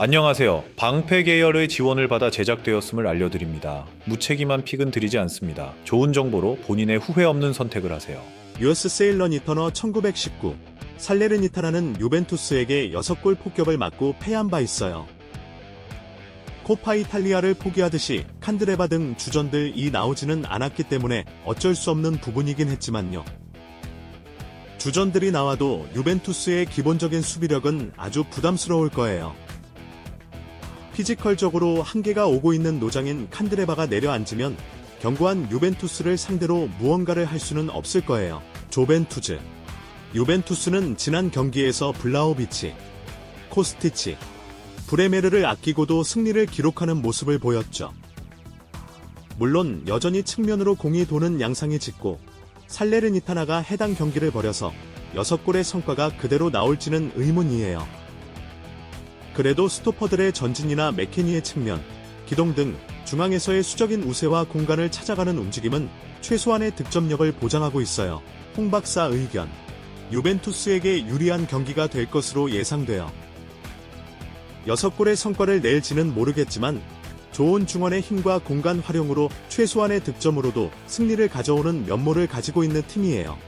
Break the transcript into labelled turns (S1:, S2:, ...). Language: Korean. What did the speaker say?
S1: 안녕하세요. 방패 계열의 지원을 받아 제작되었음을 알려드립니다. 무책임한 픽은 드리지 않습니다. 좋은 정보로 본인의 후회 없는 선택을 하세요.
S2: 유스 세일러니터너 1919 살레르니타라는 유벤투스에게 6골 폭격을 맞고 패한 바 있어요. 코파 이탈리아를 포기하듯이 칸드레바 등 주전들 이 나오지는 않았기 때문에 어쩔 수 없는 부분이긴 했지만요. 주전들이 나와도 유벤투스의 기본적인 수비력은 아주 부담스러울 거예요. 피지컬적으로 한계가 오고 있는 노장인 칸드레바가 내려앉으면 견고한 유벤투스를 상대로 무언가를 할 수는 없을 거예요. 조벤투즈. 유벤투스는 지난 경기에서 블라오비치, 코스티치, 브레메르를 아끼고도 승리를 기록하는 모습을 보였죠. 물론 여전히 측면으로 공이 도는 양상이 짙고 살레르니타나가 해당 경기를 벌여서 6골의 성과가 그대로 나올지는 의문이에요. 그래도 스토퍼들의 전진이나 맥케니의 측면, 기동 등 중앙에서의 수적인 우세와 공간을 찾아가는 움직임은 최소한의 득점력을 보장하고 있어요. 홍 박사 의견. 유벤투스에게 유리한 경기가 될 것으로 예상돼요. 6골의 성과를 낼지는 모르겠지만 좋은 중원의 힘과 공간 활용으로 최소한의 득점으로도 승리를 가져오는 면모를 가지고 있는 팀이에요.